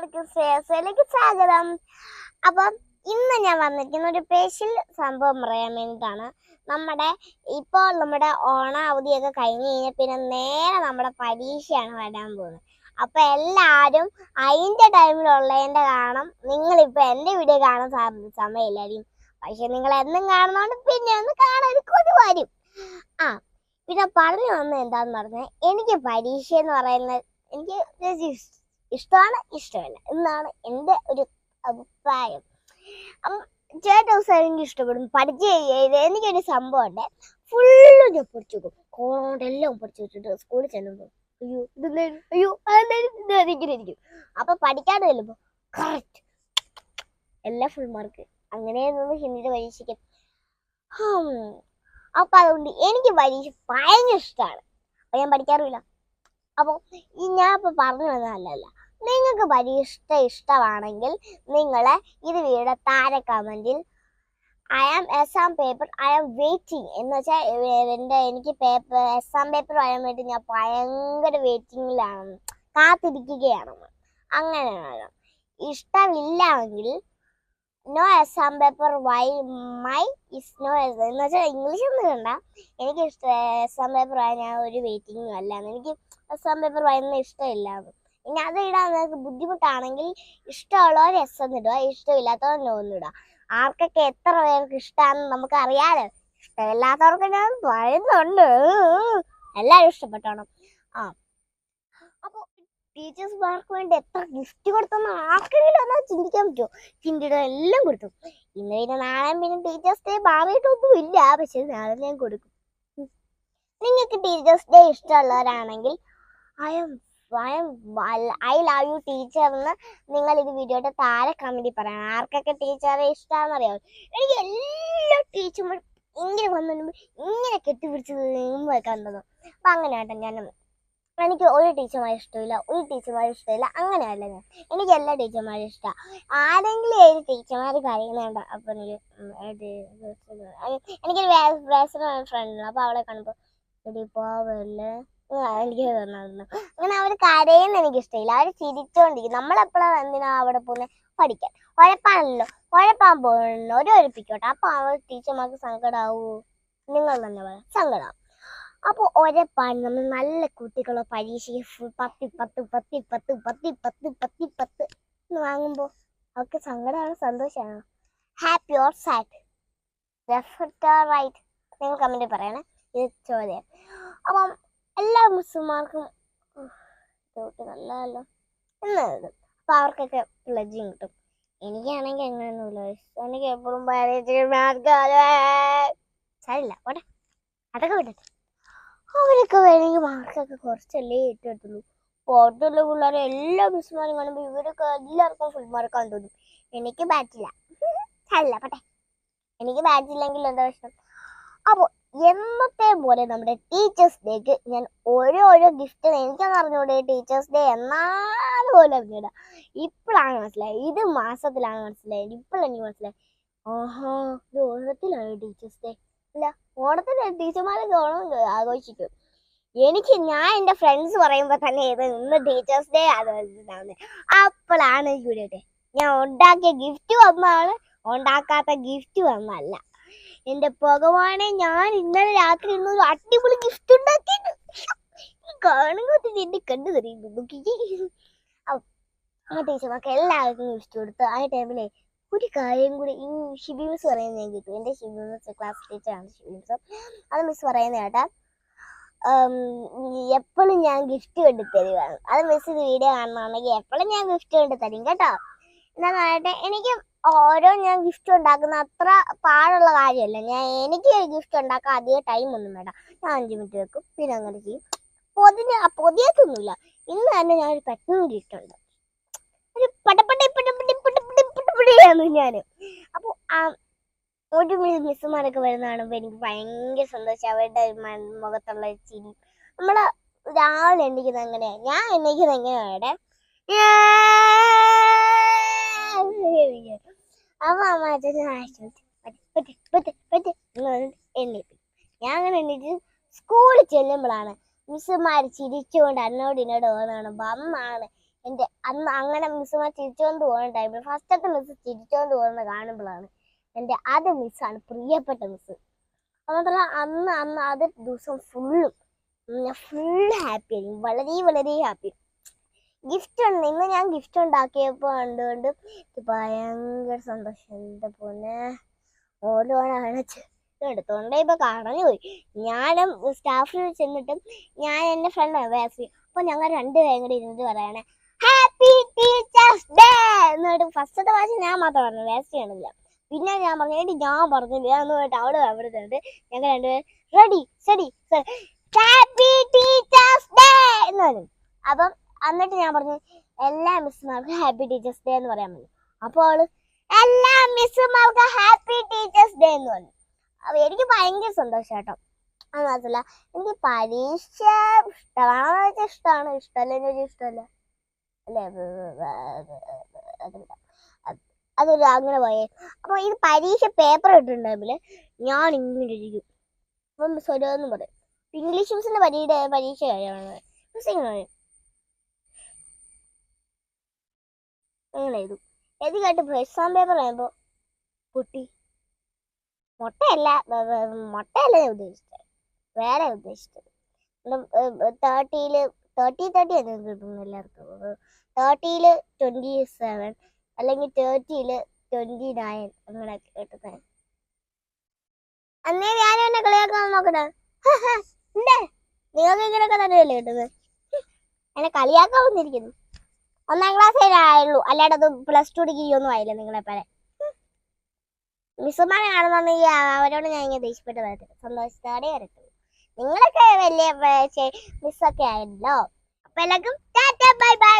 എല്ലാവർക്കും ശ്രേയസിലേക്ക് സ്വാഗതം. അപ്പം ഇന്ന് ഞാൻ വന്നിരിക്കുന്ന ഒരു സ്പെഷ്യൽ സംഭവം പറയാൻ വേണ്ടിയിട്ടാണ്. നമ്മുടെ ഇപ്പോൾ നമ്മുടെ ഓണ അവധിയൊക്കെ കഴിഞ്ഞ് കഴിഞ്ഞാൽ പിന്നെ നേരെ നമ്മുടെ പരീക്ഷയാണ് വരാൻ പോകുന്നത്. അപ്പൊ എല്ലാരും അതിന്റെ ടൈമിലുള്ളതിന്റെ കാണും നിങ്ങളിപ്പോൾ എന്റെ വീഡിയോ കാണാൻ സമയമില്ലായിരിക്കും പക്ഷെ നിങ്ങൾ എന്നും കാണുന്നോണ്ട് പിന്നെ ഒന്ന് കാണാൻ കൊതി വരും. ആ പിന്നെ പറഞ്ഞു വന്നത് എന്താന്ന് പറഞ്ഞാൽ എനിക്ക് പരീക്ഷ എന്ന് പറയുന്നത് എനിക്ക് ഇഷ്ടമാണ് ഇഷ്ടമല്ല എന്നാണ് എന്റെ ഒരു അഭിപ്രായം. ചേട്ടൻ ദിവസം എനിക്ക് ഇഷ്ടപ്പെടും. പഠിച്ച് എനിക്കൊരു സംഭവം ഉണ്ട് ഫുള്ള് ഞാൻ പൊടിച്ചു വെക്കും. കോണോണ്ടെല്ലാം എല്ലാം പഠിച്ചു വെച്ചിട്ട് സ്കൂളിൽ ചെല്ലുമ്പോൾ അയ്യോ അയ്യോ അതെന്തായാലും ഇങ്ങനെ ഇരിക്കും. അപ്പൊ പഠിക്കാൻ ചെല്ലുമ്പോൾ കറക്റ്റ് എല്ലാ ഫുൾ മാർക്ക് അങ്ങനെ നിന്ന് ഹിന്ദിയുടെ പരീക്ഷയ്ക്ക്. അപ്പൊ അതുകൊണ്ട് എനിക്ക് പരീക്ഷ ഭയങ്കര ഇഷ്ടമാണ് അപ്പൊ ഞാൻ പഠിക്കാറില്ല അപ്പോൾ ഈ ഞാൻ ഇപ്പൊ പറഞ്ഞു വന്നതല്ല നിങ്ങൾക്ക് പരീക്ഷ ഇഷ്ടമാണെങ്കിൽ നിങ്ങൾ ഇത് വീഡിയോ താഴെ കമന്റിൽ I am exam paper I am waiting എന്ന് വെച്ചാൽ എന്റെ എനിക്ക് പേപ്പർ എക്സാം പേപ്പർ വരാൻ വേണ്ടി ഞാൻ ഭയങ്കര വെയിറ്റിങ്ങിലാണ് കാത്തിരിക്കുകയാണ് അങ്ങനെയാണ് ഇഷ്ടമില്ല എങ്കിൽ no exam paper why my is no എന്ന് വെച്ചാൽ ഇംഗ്ലീഷ് ഒന്നും കണ്ട എനിക്ക് ഇഷ്ട എക്സാം പേപ്പർ വായി ഞാൻ ഒരു വെയിറ്റിംഗും അല്ല. എനിക്ക് എക്സാം പേപ്പർ വായുന്ന ഇഷ്ടമില്ലാന്ന്. ഇനി അത് ഇടാൻ നിങ്ങൾക്ക് ബുദ്ധിമുട്ടാണെങ്കിൽ ഇഷ്ടമുള്ളവർ എസ് എന്നിടുക ഇഷ്ടമില്ലാത്തവർ നോ എന്നിടുക ആർക്കൊക്കെ എത്ര പേർക്ക് ഇഷ്ടമാണെന്ന് നമുക്ക് അറിയാലോ ഇഷ്ടമില്ലാത്തവർക്ക് ഞാൻ പറയുന്നുണ്ട്. എല്ലാവരും ഇഷ്ടപ്പെട്ടോണം. ആ. അപ്പോൾ ടീച്ചേഴ്സ്മാർക്ക് വേണ്ടി എത്ര ഗിഫ്റ്റ് കൊടുത്തെന്ന് ആർക്കെങ്കിലും ഒന്ന് ചിന്തിക്കാൻ പറ്റുമോ? ചിന്തിയുടെ എല്ലാം കൊടുത്തു. ഇന്ന് പിന്നെ നാളെ പിന്നെ ടീച്ചേഴ്സ് ഡേ മാറിയിട്ടൊന്നും ഇല്ല. പക്ഷെ നാളെ ഞാൻ കൊടുക്കും. നിങ്ങൾക്ക് teachers day ഇഷ്ടമുള്ളവരാണെങ്കിൽ I am I love you teacher എന്ന് നിങ്ങൾ ഇത് വീഡിയോയുടെ താഴെ കമന്റിൽ പറയണം. ആർക്കൊക്കെ ടീച്ചറെ ഇഷ്ടമാണെന്ന് ഇഷ്ടമാണെന്നറിയാമോ എനിക്ക് എല്ലാ ടീച്ചർമാരും ഇങ്ങനെ വന്നു ഇങ്ങനെ കെട്ടിപ്പിടിച്ച് കണ്ടത്. അപ്പം അങ്ങനെ ആട്ടെ ഞാൻ. എനിക്ക് ഒരു ടീച്ചർമാരെ ഇഷ്ടമില്ല ഒരു ടീച്ചർമാരെ ഇഷ്ടമില്ല അങ്ങനെയല്ല ഞാൻ. എനിക്ക് എല്ലാ ടീച്ചർമാരും ഇഷ്ടമാണ് ആരെങ്കിലും ഏത് ടീച്ചർമാർ കരയുന്നുണ്ട് അപ്പം എനിക്കൊരു വേസന ഫ്രണ്ട് ഉണ്ട്. അപ്പോൾ അവളെ കാണുമ്പോൾ എടി പോവല്ലേ? എനിക്ക് അങ്ങനെ അവർ കരയുന്ന എനിക്ക് ഇഷ്ടമില്ല അവർ ചിരിച്ചോണ്ടിരിക്കും. നമ്മളെപ്പോഴാണ് എന്തിനാ അവിടെ പോകുന്നത് പഠിക്കാൻ. ഉഴപ്പാണല്ലോ. ഉഴപ്പാൻ പോകുന്നു ഒരു ഒഴിപ്പിക്കോട്ടെ അപ്പൊ അവർ ടീച്ചർമാർക്ക് സങ്കടാവൂ. നിങ്ങൾ തന്നെ പറയാം സങ്കടാവും. അപ്പോൾ ഒരപ്പാണ് നമ്മൾ നല്ല കുട്ടികളോ പരീക്ഷയ്ക്ക് ഫുൾ പത്തി പത്ത് പത്തി പത്ത് പത്തി പത്ത് പത്തി പത്ത് എന്ന് വാങ്ങുമ്പോൾ അവർക്ക് സങ്കടമാണ് സന്തോഷമാണ് ഹാപ്പി ഓർ സാഡ് റൈറ്റ് നിങ്ങൾ കമന്റ് പറയണേ. ഇത് ചോദ്യം. അപ്പം എല്ലാ മുസ്ലിമാർക്കും ഡൗട്ട് നല്ലതല്ലോ എന്നത് എഴുതും അപ്പം അവർക്കൊക്കെ പ്ലജിങ് കിട്ടും. എനിക്കാണെങ്കിൽ അങ്ങനെയൊന്നുമില്ല എനിക്ക് എപ്പോഴും സാരില്ല പോട്ടെ. അതൊക്കെ വിടട്ടെ. അവരൊക്കെ വേണമെങ്കിൽ മാർക്കൊക്കെ കുറച്ചല്ലേ ഇട്ടിട്ടുള്ളൂ പുറത്തുള്ള പിള്ളേരെ എല്ലാ മിസ്സുമാരും കാണുമ്പോൾ ഇവരൊക്കെ എല്ലാവർക്കും ഫുൾ മാർക്കാന്ന് തോന്നും. എനിക്ക് ബാറ്റില്ല സാരില്ല പോട്ടെ. എനിക്ക് ബാറ്റില്ലെങ്കിൽ എന്താ പ്രശ്നം? അപ്പോൾ എന്നത്തെ പോലെ നമ്മുടെ ടീച്ചേഴ്സ് ഡേക്ക് ഞാൻ ഓരോരോ ഗിഫ്റ്റ് എനിക്കൊന്നും അറിഞ്ഞൂടെ ടീച്ചേഴ്സ് ഡേ എന്നാണ് പോലും അറിഞ്ഞൂടാ ഇപ്പോഴാണ് മനസ്സിലായത്. ഇത് മാസത്തിലാണ് മനസ്സിലായത്. ഇപ്പോഴെനിക്ക് മനസ്സിലായി ആഹാ ഇത് ഓണത്തിലാണ് ടീച്ചേഴ്സ് ഡേ അല്ല ഓണത്തിന് ടീച്ചർമാരൊക്കെ ഓണം ആഘോഷിക്കും. എനിക്ക് ഞാൻ എന്റെ ഫ്രണ്ട്സ് പറയുമ്പോൾ തന്നെ ഇത് ഇന്ന് ടീച്ചേഴ്സ് ഡേ ആഘോഷിച്ചിട്ടാണ് അപ്പോഴാണ് ഇവിടെ ഞാൻ ഉണ്ടാക്കിയ ഗിഫ്റ്റ് വന്നാണ് ഉണ്ടാക്കാത്ത ഗിഫ്റ്റ് വന്നല്ല എന്റെ ഭഗവാനെ ഞാൻ ഇന്നലെ രാത്രി ഇന്നൊരു അടിപൊളി ഗിഫ്റ്റ് ഉണ്ടാക്കി കാണുമ്പോൾ എന്റെ കണ്ടു തരുന്നു ആ ടീച്ചർമാർക്ക് എല്ലാവർക്കും ഗിഫ്റ്റ് കൊടുത്തു. ആ ടൈമിലെ ഒരു കാര്യം കൂടി ഈ ഷിബി മിസ് പറയുന്നത് ഞാൻ കേട്ടു. എന്റെ ഷിബി മിസ് ക്ലാസ് ടീച്ചറാണ് ഷിബി മിസ് അത് മിസ് പറയുന്ന കേട്ടാ എപ്പോഴും ഞാൻ ഗിഫ്റ്റ് കൊണ്ട് തരുവാണ്. അത് മിസ് വീഡിയോ കാണണമെന്നുണ്ടെങ്കിൽ എപ്പോഴും ഞാൻ ഗിഫ്റ്റ് കൊണ്ട് തരും കേട്ടോ. എന്നാ പറയട്ടെ എനിക്ക് ഓരോ ഞാൻ ഗിഫ്റ്റ് ഉണ്ടാക്കുന്ന അത്ര പാടുള്ള കാര്യമല്ല. ഞാൻ എനിക്ക് ഗിഫ്റ്റ് ഉണ്ടാക്കാൻ അധികം ടൈം ഒന്നും വേണ്ട. ഞാൻ അഞ്ച് മിനിറ്റ് വെക്കും. പിന്നെ അങ്ങനെ ചെയ്യും. പൊതിന് പൊതിയത്തൊന്നുമില്ല. ഇന്ന് തന്നെ ഞാൻ ഒരു പെട്ടെന്ന് ഗിഫ്റ്റ് ഉണ്ട്. ഒരു പടപ്പടി പടപ്പടിയാണ് ഞാൻ അപ്പോൾ ആ ഒരു മിസ്സുമാരൊക്കെ വരുന്ന കാണുമ്പോൾ എനിക്ക് ഭയങ്കര സന്തോഷം. അവരുടെ മുഖത്തുള്ള ചിരി. നമ്മളെ ഒരാൾ എണ്ണിക്കുന്നത് എങ്ങനെയാണ് ഞാൻ എണ്ണിക്കുന്നത് എങ്ങനെയാണ് അച്ഛൻ എണ്ണീപ്പി ഞാൻ അങ്ങനെ സ്കൂളിൽ ചെല്ലുമ്പോഴാണ് മിസ്സുമാർ ചിരിച്ചുകൊണ്ട് എന്നോട് ഇന്നോട് തോന്നാണ് അമ്മാണ് എന്റെ അന്ന് അങ്ങനെ മിസ്സുമാർ ചിരിച്ചുകൊണ്ട് പോകുന്ന ടൈമിൽ ഫസ്റ്റത്തെ മിസ് ചിരിച്ചുകൊണ്ട് പോകുന്നത് കാണുമ്പോഴാണ് എന്റെ അത് മിസ്സാണ് പ്രിയപ്പെട്ട മിസ്സ് അതുമാത്രമല്ല അന്ന് അന്ന് അത് ദിവസം ഫുള്ളും ഞാൻ ഫുൾ ഹാപ്പി ആയിരുന്നു വളരെ വളരെ ഹാപ്പി ഗിഫ്റ്റ് ഉണ്ട്. ഇന്ന് ഞാൻ ഗിഫ്റ്റ് ഉണ്ടാക്കിയപ്പോൾ കണ്ടുകൊണ്ട് ഭയങ്കര സന്തോഷം. എന്റെ പൊന്നെ? ഓരോന്നാണ് എടുത്തോണ്ടേ ഇപ്പൊ കടഞ്ഞു പോയി. ഞാനും സ്റ്റാഫിൽ ചെന്നിട്ട് ഞാൻ എന്റെ ഫ്രണ്ട് വേസി. അപ്പൊ ഞങ്ങൾ രണ്ടുപേരും കൂടി ഇരുന്നിട്ട് പറയണേ ഹാപ്പി ടീച്ചേഴ്സ് ഡേ എന്നിട്ട് ഫസ്റ്റത്തെ പ്രാവശ്യം ഞാൻ മാത്രം പറഞ്ഞു വേസ്റ്റ് ചെയ്യണില്ല പിന്നെ ഞാൻ പറഞ്ഞു എടി ഞാൻ പറഞ്ഞില്ല എന്ന് പറഞ്ഞിട്ട് അവിടെ നിന്നിട്ട് ഞങ്ങൾ രണ്ടുപേരും ready ready happy teachers day എന്ന് പറഞ്ഞു. അപ്പം എന്നിട്ട് ഞാൻ പറഞ്ഞു എല്ലാ മിസ്സുമാർക്കും ഹാപ്പി ടീച്ചേഴ്സ് ഡേ എന്ന് പറയാൻ പറഞ്ഞു. അപ്പോൾ അവൾ എല്ലാ മിസ്സുമാർക്കും ഹാപ്പി ടീച്ചേഴ്സ് ഡേ എന്ന് പറഞ്ഞു. അപ്പൊ എനിക്ക് ഭയങ്കര സന്തോഷം കേട്ടോ. അത് മാത്രല്ല എനിക്ക് പരീക്ഷ ഇഷ്ടമാണോ വെച്ചാൽ ഇഷ്ടമാണ്. ഇഷ്ടമല്ല എന്ന് ഇഷ്ടമല്ല. അല്ലേ? അതൊരു അങ്ങനെ പോയേ. അപ്പൊ ഇത് പരീക്ഷ പേപ്പർ ഇട്ടിട്ടുണ്ടെങ്കിൽ ഞാൻ ഇങ്ങനെ ഇരിക്കും. അപ്പം മിസ് ഓരോന്ന് പറയും. ഇംഗ്ലീഷ് മിസ്സിന്റെ പരീക്ഷ പരീക്ഷ കാര്യമാണ് മിസ് ഇങ്ങനെ പറയും അങ്ങനെ എഴുതും? എഴുതി കേട്ട് എക്സാം പേപ്പർ ആയപ്പോ കുട്ടി മുട്ടയല്ല മുട്ടയല്ല ഞാൻ ഉദ്ദേശിച്ചത്. വേറെ ഉദ്ദേശിച്ചത്. തേർട്ടിയിൽ തേർട്ടി തേർട്ടി എന്ന് കിട്ടുന്നു എല്ലാവർക്കും. തേർട്ടിയിൽ ട്വന്റി സെവൻ അല്ലെങ്കിൽ തേർട്ടിയിൽ ട്വന്റി നയൻ അങ്ങനെ കിട്ടുന്നത്. അന്നേ ഞാൻ എന്നെ കളിയാക്കാൻ നോക്കണേ നിങ്ങൾക്ക് ഇങ്ങനെയൊക്കെ തന്നെയല്ലേ കിട്ടുന്നത്. എന്നെ കളിയാക്കാൻ വന്നിരിക്കുന്നു ഒന്നാം ക്ലാസ് ആയുള്ളൂ. അല്ലാണ്ട് അത് പ്ലസ് ടു ഡിഗ്രി ഒന്നും ആയില്ല നിങ്ങളെ പോലെ. മിസ്സുമാരെ കാണുന്നുണ്ടെങ്കിൽ അവരോട് ഞാൻ ഇങ്ങനെ ദേഷ്യപ്പെട്ട് വരത്തില്ല. സന്തോഷത്തോടെ വരത്തുള്ളൂ. നിങ്ങളൊക്കെ വലിയ മിസ്സൊക്കെ ആയല്ലോ. അപ്പൊ എല്ലാവർക്കും ടാറ്റ ബൈ ബൈ.